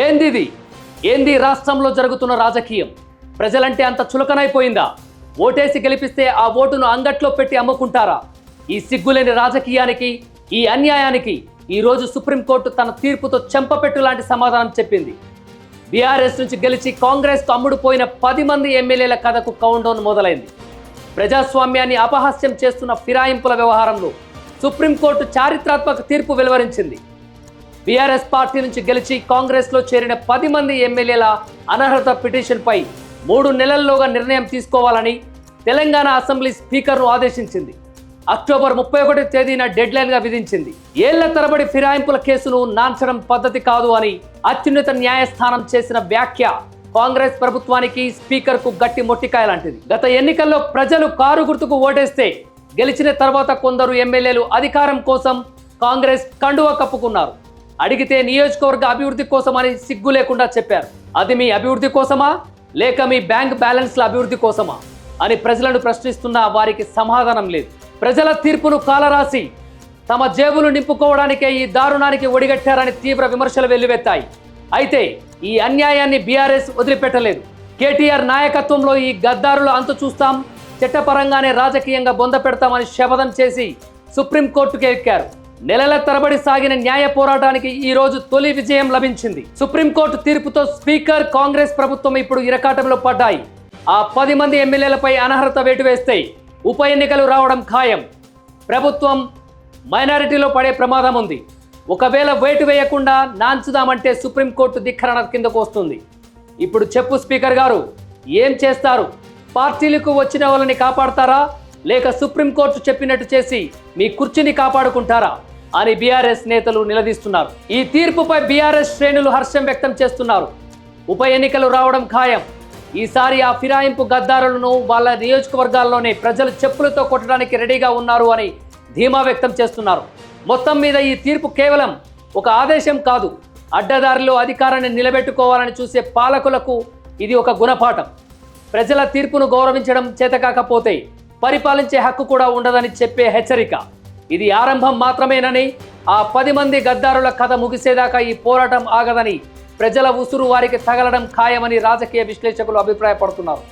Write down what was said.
ఏంది ఇది ఏంది రాష్ట్రంలో జరుగుతున్న రాజకీయం? ప్రజలంటే అంత చులకనైపోయిందా? ఓటేసి గెలిపిస్తే ఆ ఓటును అంగట్లో పెట్టి అమ్ముకుంటారా? ఈ సిగ్గులేని రాజకీయానికి ఈ అన్యాయానికి ఈరోజు సుప్రీంకోర్టు తన తీర్పుతో చెంపపెట్టు లాంటి సమాధానం చెప్పింది. బీఆర్ఎస్ నుంచి గెలిచి కాంగ్రెస్ అమ్ముడుపోయిన పది మంది ఎమ్మెల్యేల కథకు కౌంటౌన్ మొదలైంది. ప్రజాస్వామ్యాన్ని అపహాస్యం చేస్తున్న ఫిరాయింపుల వ్యవహారంలో సుప్రీంకోర్టు చారిత్రాత్మక తీర్పు వెలువరించింది. బీఆర్ఎస్ పార్టీ నుంచి గెలిచి కాంగ్రెస్లో చేరిన పది మంది ఎమ్మెల్యేల అనర్హత పిటిషన్పై మూడు నెలల్లోగా నిర్ణయం తీసుకోవాలని తెలంగాణ అసెంబ్లీ స్పీకర్ను ఆదేశించింది. అక్టోబర్ ముప్పై ఒకటి తేదీన డెడ్లైన్గా విధించింది. ఏళ్ళ తరబడి ఫిరాయింపుల కేసును నాంచడం పద్ధతి కాదు అని అత్యున్నత న్యాయస్థానం చేసిన వ్యాఖ్య కాంగ్రెస్ ప్రభుత్వానికి స్పీకర్కు గట్టి మొట్టికాయ లాంటిది గత ఎన్నికల్లో ప్రజలు కారు గుర్తుకు ఓటేస్తే గెలిచిన తర్వాత కొందరు ఎమ్మెల్యేలు అధికారం కోసం కాంగ్రెస్ కండువా కప్పుకున్నారు. అడిగితే నియోజకవర్గ అభివృద్ధి కోసమని సిగ్గు లేకుండా చెప్పారు. అది మీ అభివృద్ధి కోసమా? లేక మీ బ్యాంక్ బ్యాలెన్స్ల అభివృద్ధి కోసమా? అని ప్రజలను ప్రశ్నిస్తున్న వారికి సమాధానం లేదు. ప్రజల తీర్పును కాలరాసి తమ జేబులు నింపుకోవడానికే ఈ దారుణానికి ఒడిగట్టారని తీవ్ర విమర్శలు వెల్లువెత్తాయి. అయితే ఈ అన్యాయాన్ని బీఆర్ఎస్ వదిలిపెట్టలేదు. కేటీఆర్ నాయకత్వంలో ఈ గద్దారుల అంతు చూస్తాం. చట్టపరంగానే రాజకీయంగా బొంద పెడతామని శపథం చేసి సుప్రీంకోర్టుకు ఎక్కారు. నెలల తరబడి సాగిన న్యాయ పోరాటానికి ఈ రోజు తొలి విజయం లభించింది. సుప్రీంకోర్టు తీర్పుతో స్పీకర్ కాంగ్రెస్ ప్రభుత్వం ఇప్పుడు ఇరకాటంలో పడ్డాయి. ఆ పది మంది ఎమ్మెల్యేలపై అనర్హత వేటు వేస్తే ఉప ఎన్నికలు రావడం ఖాయం. ప్రభుత్వం మైనారిటీలో పడే ప్రమాదం ఉంది. ఒకవేళ వేటు వేయకుండా నాంచుదామంటే సుప్రీంకోర్టు ధిక్కరణ కిందకు వస్తుంది. ఇప్పుడు చెప్పు స్పీకర్ గారు ఏం చేస్తారు? పార్టీలకు వచ్చిన వాళ్ళని కాపాడతారా? లేక సుప్రీంకోర్టు చెప్పినట్టు చేసి మీ కుర్చీని కాపాడుకుంటారా? అని బీఆర్ఎస్ నేతలు నిలదీస్తున్నారు. ఈ తీర్పుపై బీఆర్ఎస్ శ్రేణులు హర్షం వ్యక్తం చేస్తున్నారు. ఉప ఎన్నికలు రావడం ఖాయం. ఈసారి ఆ ఫిరాయింపు గద్దారులను వాళ్ళ నియోజకవర్గాల్లోనే ప్రజలు చెప్పులతో కొట్టడానికి రెడీగా ఉన్నారు అని ధీమా వ్యక్తం చేస్తున్నారు. మొత్తం మీద ఈ తీర్పు కేవలం ఒక ఆదేశం కాదు. అడ్డదారిలో అధికారాన్ని నిలబెట్టుకోవాలని చూసే పాలకులకు ఇది ఒక గుణపాఠం. ప్రజల తీర్పును గౌరవించడం చేతకాకపోతే పరిపాలించే హక్కు కూడా ఉండదని చెప్పే హెచ్చరిక. ఇది ఆరంభం మాత్రమేనని ఆ పది మంది గద్దారుల కథ ముగిసేదాకా ఈ పోరాటం ఆగదని ప్రజల ఉసురు వారికి తగలడం ఖాయమని రాజకీయ విశ్లేషకులు అభిప్రాయపడుతున్నారు.